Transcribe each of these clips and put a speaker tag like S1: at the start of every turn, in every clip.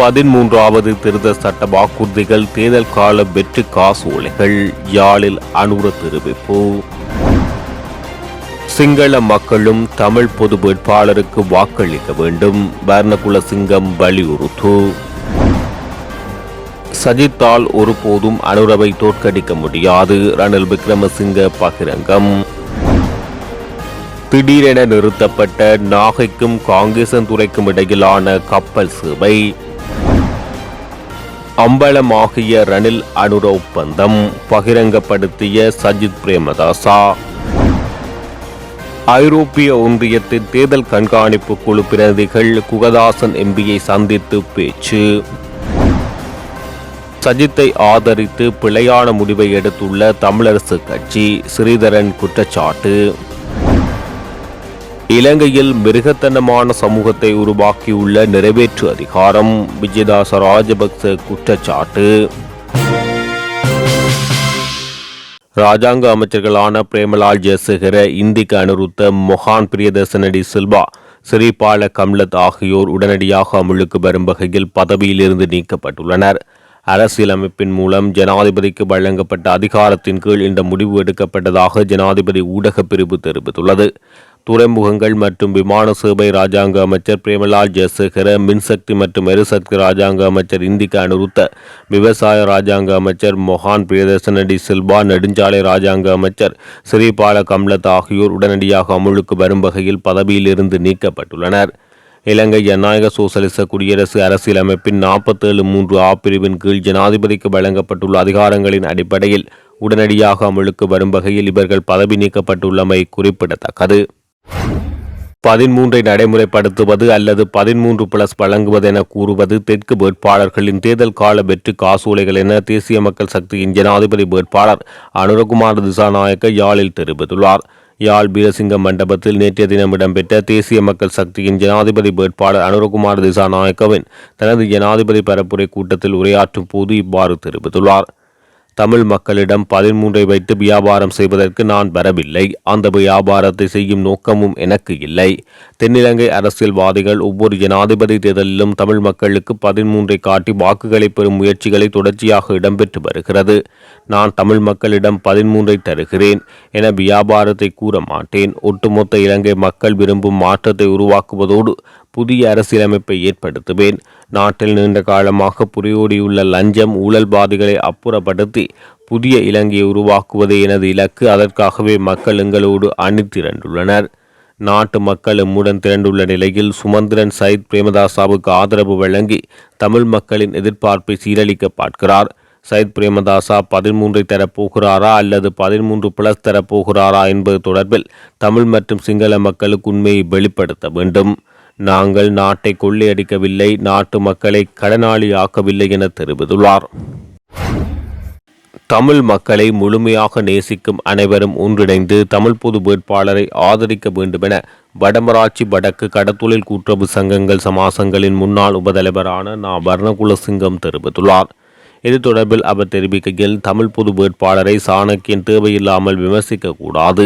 S1: பதிமூன்றாவது திருத்த சட்ட வாக்குறுதிகள் தேர்தல் கால வெற்றி காசோலைகள் யாழில் அனுர தெரிவிப்பு. சிங்கள மக்களும் தமிழ் பொது வேட்பாளருக்கு வாக்களிக்க வேண்டும். வர்ணகுல சிங்கம் வலியுறுத்து. சஜித்தால் ஒருபோதும் அனுரவை தோற்கடிக்க முடியாது. ரணில் விக்ரமசிங்க பகிரங்கம். திடீரென நிறுத்தப்பட்ட நாகைக்கும் காங்கேசன்துறைக்கும் இடையிலான கப்பல் சேவை. அம்பலமாகிய ரணில் அனுர ஒப்பந்தம் பகிரங்கப்படுத்திய சஜித் பிரேமதாசா. ஐரோப்பிய ஒன்றியத்தின் தேர்தல் கண்காணிப்பு குழு பிரதிகள் குகதாசன் எம்பியை சந்தித்து பேச்சு. சஜித்தை ஆதரித்து பிழையான முடிவை எடுத்துள்ள தமிழரசு கட்சி ஸ்ரீதரன் குற்றச்சாட்டு. இலங்கையில் மிருகத்தனமான சமூகத்தை உருவாக்கியுள்ள நிறைவேற்று அதிகாரம். விஜயதாச ராஜபக்ச குற்றச்சாட்டு. ராஜாங்க அமைச்சர்களான பிரேமலால் ஜெயசேகர இந்திக்கு அனுருத்த மொஹான் பிரியதர்சனடி சில்வா சிறிபால கம்லத் ஆகியோர் உடனடியாக அமுலுக்கு வரும் வகையில் பதவியிலிருந்து நீக்கப்பட்டுள்ளனர். அரசியலமைப்பின் மூலம் ஜனாதிபதிக்கு வழங்கப்பட்ட அதிகாரத்தின் கீழ் இந்த முடிவு எடுக்கப்பட்டதாக ஜனாதிபதி ஊடகப் பிரிவு தெரிவித்துள்ளது. துறைமுகங்கள் மற்றும் விமான சேவை ராஜாங்க அமைச்சர் பிரேமலால் ஜெயசேகர மின்சக்தி மற்றும் எரிசக்தி ராஜாங்க அமைச்சர் இந்திக்கு அனுருத்த விவசாய ராஜாங்க அமைச்சர் மொஹான் பிரியதர்சனடி சில்வா நெடுஞ்சாலை ராஜாங்க அமைச்சர் ஸ்ரீபால கம்லத் ஆகியோர் உடனடியாக அமுலுக்கு வரும் வகையில் பதவியிலிருந்து நீக்கப்பட்டுள்ளனர். இலங்கை ஜனநாயக சோசலிச குடியரசு அரசியலமைப்பின் நாற்பத்தேழு மூன்று ஆ பிரிவின் கீழ் ஜனாதிபதிக்கு வழங்கப்பட்டுள்ள அதிகாரங்களின் அடிப்படையில் உடனடியாக அமலுக்கு வரும் வகையில் இவர்கள் பதவி நீக்கப்பட்டுள்ளமை குறிப்பிடத்தக்கது. பதிமூன்றை நடைமுறைப்படுத்துவது அல்லது பதிமூன்று பிளஸ் வழங்குவது என கூறுவது தெற்கு வேட்பாளர்களின் தேர்தல் கால வெற்றி காசோலைகள் என தேசிய மக்கள் சக்தியின் ஜனாதிபதி வேட்பாளர் அனுரகுமார் திசாநாயக்க யாழில் தெரிவித்துள்ளார். யாழ் பீரசிங்க மண்டபத்தில் நேற்றைய தினம் இடம்பெற்ற தேசிய மக்கள் சக்தியின் ஜனாதிபதி வேட்பாளர் அனுரகுமார் திசாநாயக்கவின் தனது ஜனாதிபதி பரப்புரை கூட்டத்தில் உரையாற்றும் போது இவ்வாறு தெரிவித்துள்ளார். தமிழ் மக்களிடம் பதிமூன்றை வைத்து வியாபாரம் செய்வதற்கு நான் வரவில்லை. அந்த வியாபாரத்தை செய்யும் நோக்கமும் எனக்கு இல்லை. தென்னிலங்கை அரசியல்வாதிகள் ஒவ்வொரு ஜனாதிபதி தேர்தலிலும் தமிழ் மக்களுக்கு பதிமூன்றை காட்டி வாக்குகளை பெறும் முயற்சிகளை தொடர்ச்சியாக இடம்பெற்று வருகிறது. நான் தமிழ் மக்களிடம் பதிமூன்றை தருகிறேன் என வியாபாரத்தை கூற மாட்டேன். ஒட்டுமொத்த இலங்கை மக்கள் விரும்பும் மாற்றத்தை உருவாக்குவதோடு புதிய அரசியலமைப்பை ஏற்படுத்துவேன். நாட்டில் நீண்ட காலமாக புரியோடியுள்ள லஞ்சம் ஊழல்வாதிகளை அப்புறப்படுத்தி புதிய இலங்கையை உருவாக்குவதே எனது இலக்கு. அதற்காகவே மக்கள் எங்களோடு அணிதிரண்டுள்ளனர். நாட்டு மக்கள் எம்முடன் திரண்டுள்ள நிலையில் சுமந்திரன் சயித் பிரேமதாசாவுக்கு ஆதரவு வழங்கி தமிழ் மக்களின் எதிர்பார்ப்பை சீரழிக்க பார்க்கிறார். சயித் பிரேமதாசா பதிமூன்றை தரப்போகிறாரா அல்லது பதிமூன்று பிளஸ் தரப்போகிறாரா என்பது தொடர்பில் தமிழ் மற்றும் சிங்கள மக்களுக்கு உண்மையை வெளிப்படுத்த வேண்டும். நாங்கள் நாட்டை கொள்ளையடிக்கவில்லை நாட்டு மக்களை கடனாளி ஆக்கவில்லை என தெரிவித்துள்ளார். தமிழ் மக்களை முழுமையாக நேசிக்கும் அனைவரும் ஒன்றிணைந்து தமிழ் பொது வேட்பாளரை ஆதரிக்க வேண்டுமென வடமராட்சி வடக்கு கடத்தொழில் கூட்டுறவு சங்கங்கள் சமாசங்களின் முன்னாள் உபதலைவரான நா. வர்ணகுல சிங்கம் தெரிவித்துள்ளார். இது தொடர்பில் அவர் தெரிவிக்கையில் தமிழ் பொது வேட்பாளரை சாணக்கியன் தேவையில்லாமல் விமர்சிக்க கூடாது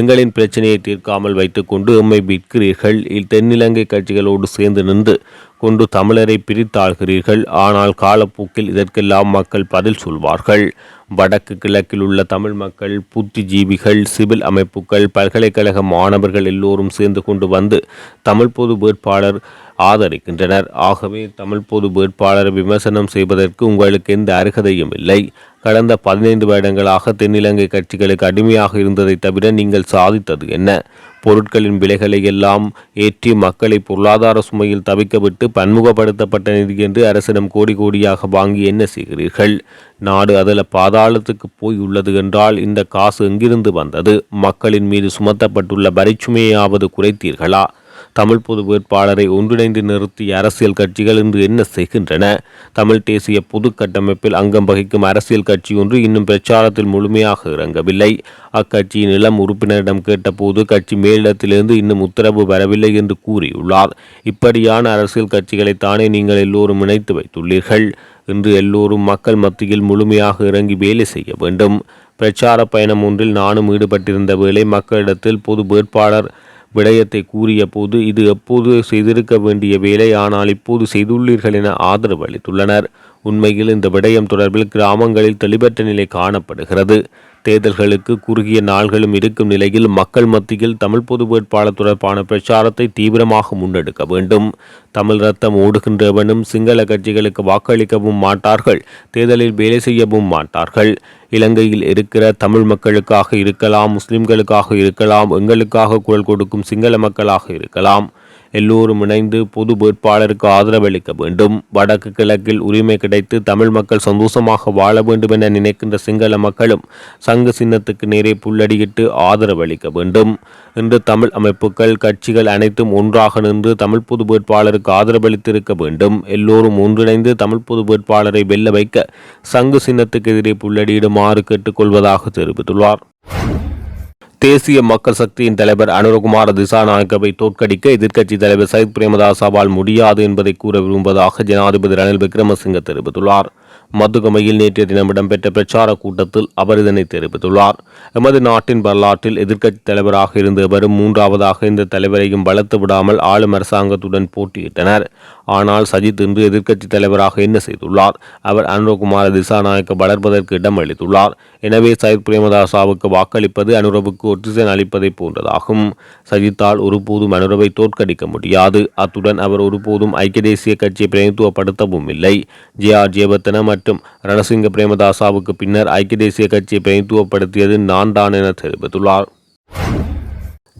S1: எங்களின் பிரச்சனையை தீர்க்காமல் வைத்துக்கொண்டு எம்மை விற்கிறீர்கள் தென்னிலங்கை கட்சிகளோடு சேர்ந்து நின்று கொண்டு தமிழரை பிரித்தாள்கிறீர்கள். ஆனால் காலப்போக்கில் இதற்கெல்லாம் மக்கள் பதில் சொல்வார்கள். வடக்கு கிழக்கில் உள்ள தமிழ் மக்கள் புத்திஜீவிகள் சிவில் அமைப்புகள் பல்கலைக்கழக மாணவர்கள் எல்லோரும் சேர்ந்து கொண்டு வந்து தமிழ் பொது வேட்பாளர் ஆதரிக்கின்றனர். ஆகவே தமிழ் பொது வேட்பாளரை விமர்சனம் செய்வதற்கு உங்களுக்கு எந்த அருகதையும் இல்லை. கடந்த பதினைந்து வருடங்களாக தென்னிலங்கை கட்சிகளுக்கு அடிமையாக இருந்ததை தவிர நீங்கள் சாதித்தது என்ன? பொருட்களின் விலைகளை எல்லாம் ஏற்றி மக்களை பொருளாதார சுமையில் தவிக்கவிட்டு பன்முகப்படுத்தப்பட்ட நிதி என்று அரசிடம் கோடி கோடியாக வாங்கி என்ன செய்கிறீர்கள்? நாடு அதில் பாதாளத்துக்கு போய் உள்ளது என்றால் இந்த காசு எங்கிருந்து வந்தது? மக்களின் மீது சுமத்தப்பட்டுள்ள வரிச்சுமையாவது குறைத்தீர்களா? தமிழ் பொது வேட்பாளரை ஒன்றிணைந்து நிறுத்திய அரசியல் கட்சிகள் இன்று என்ன செய்கின்றன? தமிழ் தேசிய பொது கட்டமைப்பில் அங்கம் வகிக்கும் அரசியல் கட்சி ஒன்று இன்னும் பிரச்சாரத்தில் முழுமையாக இறங்கவில்லை. அக்கட்சியின் இளம் உறுப்பினரிடம் கேட்டபோது கட்சி மேலிடத்திலிருந்து இன்னும் உத்தரவு வரவில்லை என்று கூறியுள்ளார். இப்படியான அரசியல் கட்சிகளை தானே நீங்கள் எல்லோரும் இணைத்து வைத்துள்ளீர்கள். இன்று எல்லோரும் மக்கள் மத்தியில் முழுமையாக இறங்கி வேலை செய்ய வேண்டும். பிரச்சார பயணம் ஒன்றில் நானும் ஈடுபட்டிருந்த வேளை மக்களிடத்தில் பொது வேட்பாளர் விடயத்தை கூறிய போது இது எப்போது செய்திருக்க வேண்டிய வேலை? ஆனால் இப்போது செய்துள்ளீர்கள் என ஆதரவு அளித்துள்ளனர். உண்மையில் இந்த விடயம் தொடர்பில் கிராமங்களில் தெளிவற்ற நிலை காணப்படுகிறது. தேர்தல்களுக்கு குறுகிய நாள்களும் இருக்கும் நிலையில் மக்கள் மத்தியில் தமிழ் பொது வேட்பாளர் தொடர்பான பிரச்சாரத்தை தீவிரமாக முன்னெடுக்க வேண்டும். தமிழ் ரத்தம் ஓடுகின்றவனும் சிங்கள கட்சிகளுக்கு வாக்களிக்கவும் மாட்டார்கள். தேர்தலில் வேலை செய்யவும் மாட்டார்கள். இலங்கையில் இருக்கிற தமிழ் மக்களுக்காக இருக்கலாம் முஸ்லிம்களுக்காக இருக்கலாம் எங்களுக்காக குரல் கொடுக்கும் சிங்கள மக்களாக இருக்கலாம். எல்லோரும் இணைந்து பொது வேட்பாளருக்கு ஆதரவளிக்க வேண்டும். வடக்கு கிழக்கில் உரிமை கிடைத்து தமிழ் மக்கள் சந்தோஷமாக வாழ வேண்டும் என நினைக்கின்ற சிங்கள மக்களும் சங்கு சின்னத்துக்கு நேரே புல்லடியிட்டு ஆதரவளிக்க வேண்டும். இன்று தமிழ் அமைப்புகள் கட்சிகள் அனைத்தும் ஒன்றாக நின்று தமிழ் பொது வேட்பாளருக்கு ஆதரவளித்திருக்க வேண்டும். எல்லோரும் ஒன்றிணைந்து தமிழ் பொது வேட்பாளரை வெல்ல வைக்க சங்கு சின்னத்துக்கு எதிரே புல்லடியிடுமாறு கேட்டுக்கொள்வதாக தெரிவித்துள்ளார். தேசிய மக்கள் சக்தியின் தலைவர் அனுரகுமார திசாநாயக்கவை தோற்கடிக்க எதிர்க்கட்சித் தலைவர் சயித் பிரேமதாசாவால் முடியாது என்பதை கூற விரும்புவதாக ஜனாதிபதி ரணில் விக்ரமசிங்க தெரிவித்துள்ளார். மதுகமையில் நேற்றைய தினம் இடம்பெற்ற பிரச்சார கூட்டத்தில் அவர் இதனை தெரிவித்துள்ளார். எமது நாட்டின் வரலாற்றில் எதிர்க்கட்சித் தலைவராக இருந்தவரும் மூன்றாவதாக இந்த தலைவரையும் வளர்த்து விடாமல் ஆளும் அரசாங்கத்துடன் போட்டியிட்டனர். ஆனால் சஜித் இன்று எதிர்க்கட்சித் தலைவராக என்ன செய்துள்ளார்? அவர் அனுரகுமார திசாநாயக்க வளர்ப்பதற்கு இடம் அளித்துள்ளார். எனவே சயித் பிரேமதாசாவுக்கு வாக்களிப்பது அனுரவுக்கு ஒற்றிசன் அளிப்பதை போன்றதாகும். சஜித்தால் ஒருபோதும் அனுரவை தோற்கடிக்க முடியாது. அத்துடன் அவர் ஒருபோதும் ஐக்கிய தேசிய கட்சியை பிரதித்துவப்படுத்தவும் இல்லை. ஜே ஆர் ஜேவர்த்தன மற்றும் ரணசிங்க பிரேமதாசாவுக்கு பின்னர் ஐக்கிய தேசிய கட்சியை பிரதித்துவப்படுத்தியது நான் தான் என தெரிவித்துள்ளார்.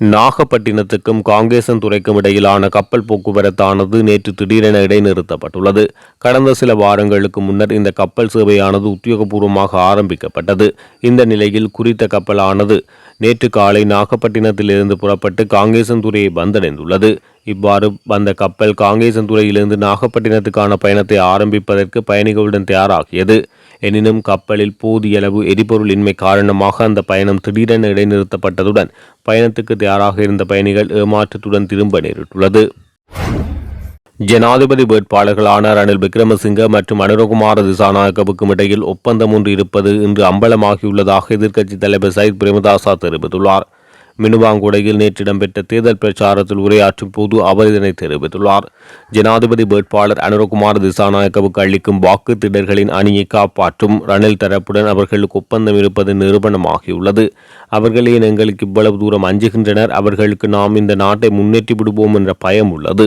S1: நாகப்பட்டினத்துக்கும் காங்கேசன் துறைக்கும் இடையிலான கப்பல் போக்குவரத்தானது நேற்று திடீரென இடைநிறுத்தப்பட்டுள்ளது. கடந்த சில வாரங்களுக்கு முன்னர் இந்த கப்பல் சேவையானது உத்தியோகபூர்வமாக ஆரம்பிக்கப்பட்டது. இந்த நிலையில் குறித்த கப்பலானது நேற்று காலை நாகப்பட்டினத்திலிருந்து புறப்பட்டு காங்கேசன்துறையை வந்தடைந்துள்ளது. இவ்வாறு வந்த கப்பல் காங்கேசன்துறையிலிருந்து நாகப்பட்டினத்துக்கான பயணத்தை ஆரம்பிப்பதற்கு பயணிகளுடன் தயாராகியது. எனினும் கப்பலில் போதியளவு எரிபொருள் இன்மை காரணமாக அந்த பயணம் திடீரென இடைநிறுத்தப்பட்டதுடன் பயணத்துக்கு தயாராக இருந்த பயணிகள் ஏமாற்றத்துடன் திரும்ப நேரிட்டுள்ளது. ஜனாதிபதி வேட்பாளர்களான ரணில் விக்ரமசிங்க மற்றும் அனுரகுமார திசாநாயக்கவுக்கும் இடையில் ஒப்பந்தம் ஒன்று இருப்பது இன்று அம்பலமாகியுள்ளதாக எதிர்க்கட்சித் தலைவர் சயித் பிரேமதாசா தெரிவித்துள்ளார். மினுவாங்குடையில் நேற்று இடம்பெற்ற தேர்தல் பிரச்சாரத்தில் உரையாற்றும் போது அவர் இதனை தெரிவித்துள்ளார். ஜனாதிபதி வேட்பாளர் அனுரகுமார் திசாநாயக்கவுக்கு அளிக்கும் வாக்கு திடர்களின் அணியை காப்பாற்றும் ரணில் தரப்புடன் அவர்களுக்கு ஒப்பந்தம் இருப்பது நிரூபணமாகியுள்ளது. அவர்களே எங்களுக்கு இவ்வளவு தூரம் அஞ்சுகின்றனர். அவர்களுக்கு நாம் இந்த நாட்டை முன்னேற்றி விடுவோம் என்ற பயம் உள்ளது.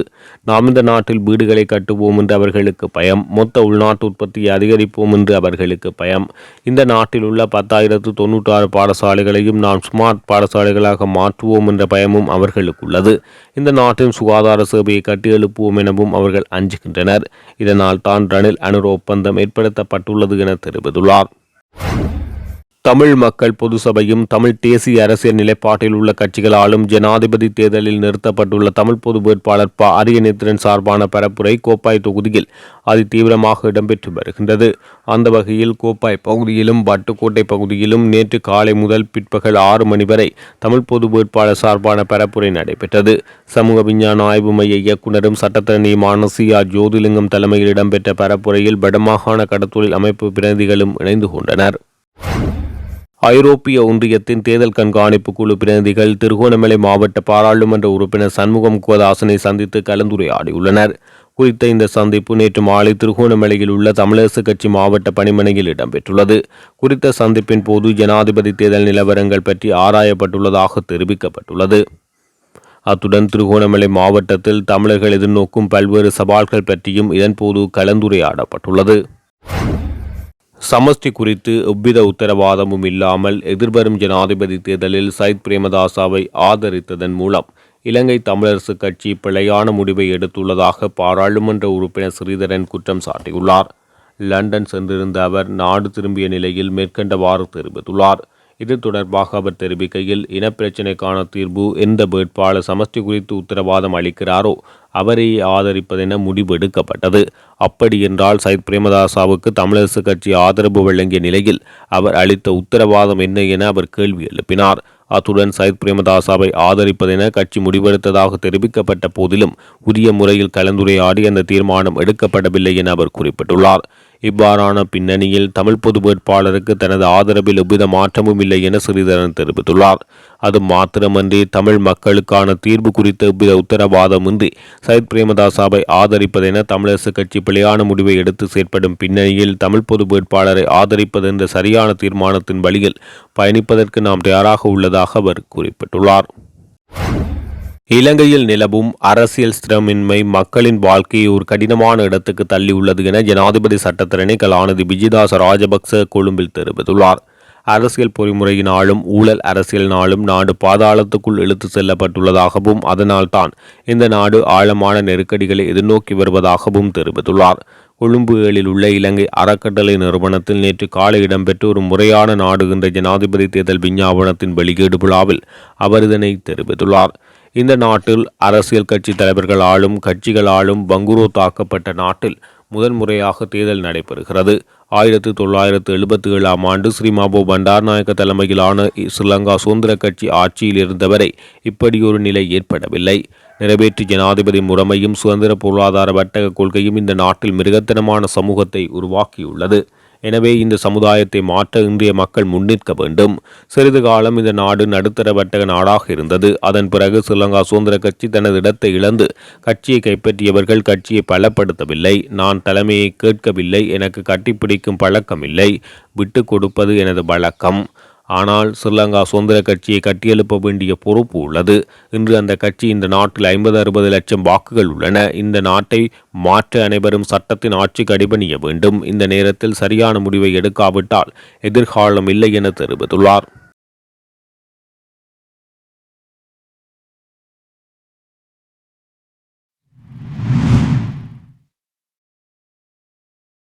S1: நாம் இந்த நாட்டில் வீடுகளை கட்டுவோம் என்று அவர்களுக்கு பயம். மொத்த உள்நாட்டு உற்பத்தியை அதிகரிப்போம் என்று அவர்களுக்கு பயம். இந்த நாட்டில் உள்ள பத்தாயிரத்து தொன்னூற்றாறு பாடசாலைகளையும் நாம் ஸ்மார்ட் பாடசாலைகளாக மாற்றுவோம் என்ற பயமும் அவர்களுக்கு உள்ளது. இந்த நாட்டின் சுகாதார சேவையை கட்டியெழுப்புவோம் எனவும் அவர்கள் அஞ்சுகின்றனர். இதனால் தான் ரணில் அணுர் ஒப்பந்தம் ஏற்படுத்தப்பட்டுள்ளது என தெரிவித்துள்ளார். தமிழ் மக்கள் பொது சபையும் தமிழ் தேசிய அரசியல் நிலைப்பாட்டில் உள்ள கட்சிகளாலும் ஜனாதிபதி தேர்தலில் நிறுத்தப்பட்டுள்ள தமிழ் பொது வேட்பாளர் ப. அரியநேத்திரன் சார்பான பரப்புரை கோப்பாய் தொகுதியில் அதி தீவிரமாக இடம்பெற்று வருகின்றது. அந்த வகையில் கோப்பாய் பகுதியிலும் வட்டுக்கோட்டை பகுதியிலும் நேற்று காலை முதல் பிற்பகல் ஆறு மணி வரை தமிழ் பொது வேட்பாளர் சார்பான பரப்புரை நடைபெற்றது. சமூக விஞ்ஞான ஆய்வு மைய இயக்குநரும் சட்டத்தரணியுமான சி. ஆர். ஜோதிலிங்கம் தலைமையில் இடம்பெற்ற பரப்புரையில் வடமாகாண கடத்தொழில் அமைப்பு பிரதிகளும் இணைந்து கொண்டனர். ஐரோப்பிய ஒன்றியத்தின் தேர்தல் கண்காணிப்பு குழு பிரதிநிதிகள் திருகோணமலை மாவட்ட பாராளுமன்ற உறுப்பினர் சண்முகம் குவதாசனை சந்தித்து கலந்துரையாடியுள்ளனர். குறித்த இந்த சந்திப்பு நேற்று மாலை திருகோணமலையில் உள்ள தமிழரசு கட்சி மாவட்ட பணிமனையில் இடம்பெற்றுள்ளது. குறித்த சந்திப்பின் போது ஜனாதிபதி தேர்தல் நிலவரங்கள் பற்றி ஆராயப்பட்டுள்ளதாக தெரிவிக்கப்பட்டுள்ளது. அத்துடன் திருகோணமலை மாவட்டத்தில் தமிழர்கள் எதிர்நோக்கும் பல்வேறு சவால்கள் பற்றியும் இதன்போது கலந்துரையாடப்பட்டுள்ளது. சமஷ்டி குறித்து எவ்வித உத்தரவாதமும் இல்லாமல் எதிர்வரும் ஜனாதிபதி தேர்தலில் சயித் பிரேமதாசாவை ஆதரித்ததன் மூலம் இலங்கை தமிழரசு கட்சி பிழையான முடிவை எடுத்துள்ளதாக பாராளுமன்ற உறுப்பினர் ஸ்ரீதரன் குற்றம் சாட்டியுள்ளார். லண்டன் சென்றிருந்த அவர் நாடு திரும்பிய நிலையில் மேற்கண்டவாறு தெரிவித்துள்ளார். இது தொடர்பாக அவர் தெரிவிக்கையில் இனப்பிரச்சினைக்கான தீர்வு எந்த வேட்பாளர் சமஷ்டி குறித்து உத்தரவாதம் அளிக்கிறாரோ அவரை ஆதரிப்பதென முடிவெடுக்கப்பட்டது. எடுக்கப்பட்டது அப்படியென்றால் சயித் பிரேமதாசாவுக்கு தமிழரசு கட்சி ஆதரவு வழங்கிய நிலையில் அவர் அளித்த உத்தரவாதம் என்ன என அவர் கேள்வி எழுப்பினார். அத்துடன் சயித் பிரேமதாசாவை ஆதரிப்பதென கட்சி முடிவெடுத்ததாக தெரிவிக்கப்பட்ட போதிலும் உரிய முறையில் கலந்துரையாடி அந்த தீர்மானம் எடுக்கப்படவில்லை என அவர் குறிப்பிட்டுள்ளார். இவ்வாறான பின்னணியில் தமிழ் பொது வேட்பாளருக்கு தனது ஆதரவில் எவ்வித மாற்றமும் இல்லை என ஸ்ரீதரன் தெரிவித்துள்ளார். அது மாத்திரமன்றி தமிழ் மக்களுக்கான தீர்வு குறித்த எவ்வித உத்தரவாதமின்றி சயித் பிரேமதாசாவை ஆதரிப்பதென தமிழரசு கட்சி பிழையான முடிவை எடுத்து செயற்படும் பின்னணியில் தமிழ் பொது வேட்பாளரை ஆதரிப்பது என்ற சரியான தீர்மானத்தின் வழியில் பயணிப்பதற்கு நாம் தயாராக உள்ளதாக அவர் குறிப்பிட்டுள்ளார். இலங்கையில் நிலவும் அரசியல் ஸ்திரமின்மை மக்களின் வாழ்க்கையை ஒரு கடினமான இடத்துக்கு தள்ளியுள்ளது என ஜனாதிபதி சட்டத்தரணி கலாநிதி விஜயதாச ராஜபக்ச கொழும்பில் தெரிவித்துள்ளார். அரசியல் பொறிமுறையினாலும் ஊழல் அரசியலினாலும் நாடு பாதாளத்துக்குள் இழுத்து செல்லப்பட்டுள்ளதாகவும் அதனால்தான் இந்த நாடு ஆழமான நெருக்கடிகளை எதிர்நோக்கி வருவதாகவும் தெரிவித்துள்ளார். கொழும்புகளில் உள்ள இலங்கை அறக்கட்டளை நிறுவனத்தில் நேற்று காலை இடம்பெற்ற ஒரு முறையான நாடுகின்ற ஜனாதிபதி தேர்தல் விஞ்ஞாபனத்தின் வெளியீடு விழாவில் அவர் இதனை தெரிவித்துள்ளார். இந்த நாட்டில் அரசியல் கட்சி தலைவர்கள் ஆளும் கட்சிகள் ஆளும் பங்குரோ தாக்கப்பட்ட நாட்டில் முதன்முறையாக தேர்தல் நடைபெறுகிறது. ஆயிரத்தி தொள்ளாயிரத்து எழுபத்தி ஏழாம் ஆண்டு ஸ்ரீமாபோ பண்டார்நாயக்க தலைமையிலான ஸ்ரீலங்கா சுதந்திர கட்சி ஆட்சியில் இருந்தவரை இப்படியொரு நிலை ஏற்படவில்லை. நிறைவேற்று ஜனாதிபதி முறைமையும் சுதந்திர பொருளாதார வர்த்தக கொள்கையும் இந்த நாட்டில் மிருகத்தனமான சமூகத்தை உருவாக்கியுள்ளது. எனவே இந்த சமுதாயத்தை மாற்ற இன்றைய மக்கள் முன்னிற்க வேண்டும். சிறிது காலம் இந்த நாடு நடுத்தர வர்த்தக நாடாக இருந்தது. அதன் பிறகு ஸ்ரீலங்கா சுதந்திர கட்சி தனது இடத்தை இழந்து கட்சியை கைப்பற்றியவர்கள் கட்சியை பலப்படுத்தவில்லை. நான் தலைமையை கேட்கவில்லை. எனக்கு கட்டிப்பிடிக்கும் பழக்கமில்லை. விட்டு கொடுப்பது எனது வழக்கம். ஆனால் ஸ்ரீலங்கா சுதந்திர கட்சியை கட்டியெழுப்ப வேண்டிய பொறுப்பு உள்ளது. இன்று அந்த கட்சி இந்த நாட்டில் ஐம்பது அறுபது லட்சம் வாக்குகள் உள்ளன. இந்த நாட்டை மாற்ற அனைவரும் சட்டத்தின் ஆட்சிக்கு அடிபணிய வேண்டும். இந்த நேரத்தில் சரியான முடிவை எடுக்காவிட்டால் எதிர்காலம் இல்லை என தெரிவித்துள்ளார்.